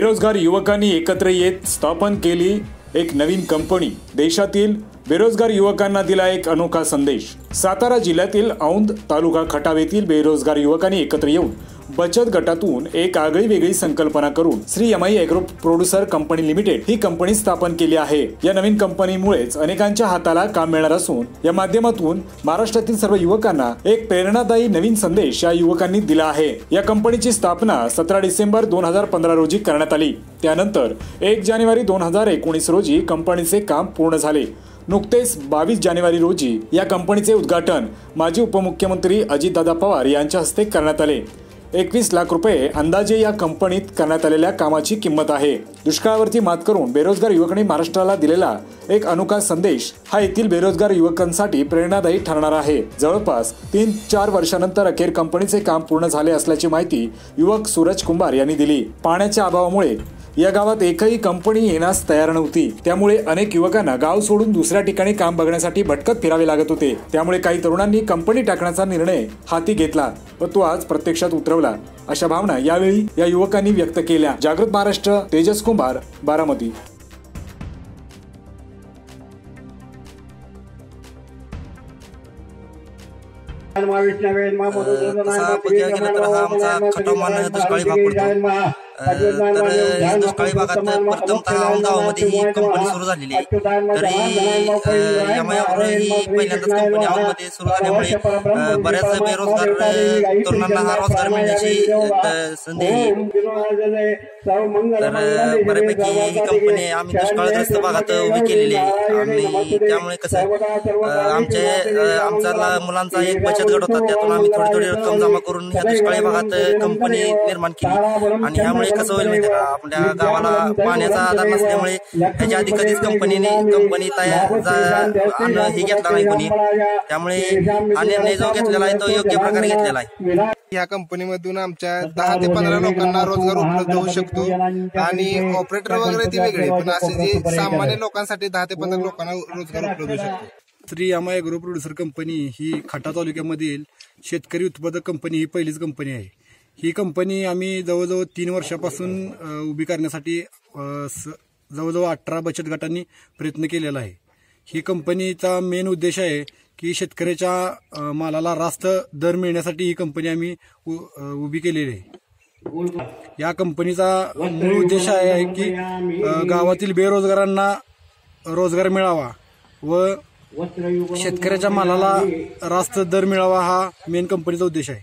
बेरोजगार युवकांनी एकत्र येत स्थापन केली एक नवीन कंपनी. देशातील बेरोजगार युवकांना दिला एक अनोखा संदेश. सातारा जिल्ह्यातील औंध तालुका खटाव येथील बेरोजगार युवकांनी एकत्र येऊन बचत गटातून एक आगळी वेगळी संकल्पना करून Shri M I agro producer company limited he company स्थापन केली आहे. या नवीन कंपनीमुळेच अनेकांच्या हाताला काम मिळणार असून या माध्यमातून महाराष्ट्रातील सर्व युवकांना एक प्रेरणादायी नवीन संदेश या युवकांनी दिला आहे. या कंपनीची स्थापना सतरा डिसेंबर दोन हजार पंधरा रोजी करण्यात आली. त्यानंतर एक जानेवारी दोन हजार एकोणीस रोजी कंपनीचे काम पूर्ण झाले. नुकतेच बावीस जानेवारी रोजी या कंपनीचे उद्घाटन माजी उपमुख्यमंत्री अजितदादा पवार यांच्या हस्ते करण्यात आले. एकवीस लाख रुपये अंदाजे या कंपनीत करण्यात आलेल्या कामाची किंमत आहे. दुष्काळावरती मात करून बेरोजगार युवकांनी महाराष्ट्राला दिलेला एक अनोखा संदेश हा येथील बेरोजगार युवकांसाठी प्रेरणादायी ठरणार आहे. जवळपास तीन चार वर्षानंतर अखेर कंपनीचे काम पूर्ण झाले असल्याची माहिती युवक सूरज कुंभार यांनी दिली. पाण्याच्या अभावामुळे या गावात एकही कंपनी येण्यास तयार नव्हती. त्यामुळे अनेक युवकांना गाव सोडून दुसऱ्या ठिकाणी काम बघण्यासाठी भटकत फिरावे लागत होते. त्यामुळे काही तरुणांनी कंपनी टाकण्याचा निर्णय हाती घेतला व तो आज प्रत्यक्षात उतरवला. अशा भावना यावेळी या युवकांनी व्यक्त केल्या. जागृत महाराष्ट्र तेजस कुंभार बारामती. तसा हा आमचा दुष्काळी भाग पडतो. तर या दुष्काळी भागात प्रथमतः औंध गावामध्ये ही कंपनी सुरू झालेली आहे. तरी यमायावर ही पहिल्यांदाच कंपनी औंधमध्ये सुरू झाल्यामुळे बऱ्याच बेरोजगार तरुणांना हा रोजगार मिळण्याची संधी आहे. तर बऱ्यापैकी ही कंपनी आम्ही दुष्काळग्रस्त भागात उभी केलेली आहे. आणि त्यामुळे कसं आमचे आमचा मुलांचा एक बचत गट होता त्यातून आम्ही थोडी थोडी रक्कम जमा करून ह्या दुष्काळी भागात कंपनी निर्माण केली. आणि ह्यामुळे कसं होईल माहिती का? आपल्या गावाला पाण्याचा आधार नसल्यामुळे ह्याच्या आधी कधीच कंपनीने कंपनी तयार हे घेतला नाही कोणी. त्यामुळे हा निर्णय जो घेतलेला आहे तो योग्य प्रकारे घेतलेला आहे. या कंपनीमधून आमच्या दहा ते पंधरा लोकांना रोजगार उपलब्ध होऊ शकतो आणि ऑपरेटर वगैरे ती वेगळे पण असे जे सामान्य लोकांसाठी दहा ते पंधरा लोकांना रोजगार उपलब्ध होऊ शकतो. Shri Yama agro producer company ही खटा तालुक्यामधील शेतकरी उत्पादक कंपनी ही पहिलीच कंपनी आहे. ही कंपनी आम्ही जवळजवळ तीन वर्षापासून उभी करण्यासाठी स- जवळजवळ अठरा बचत गटांनी प्रयत्न केलेला आहे. ही कंपनीचा मेन उद्देश आहे की शेतकऱ्याच्या मालाला रास्त दर मिळण्यासाठी ही कंपनी आम्ही उ- उभी केलेली आहे. या कंपनीचा मूळ उद्देश आहे की गावातील बेरोजगारांना रोजगार मिळावा व शेतकऱ्याच्या मालाला रास्त दर मिळावा हा मेन कंपनीचा उद्देश आहे.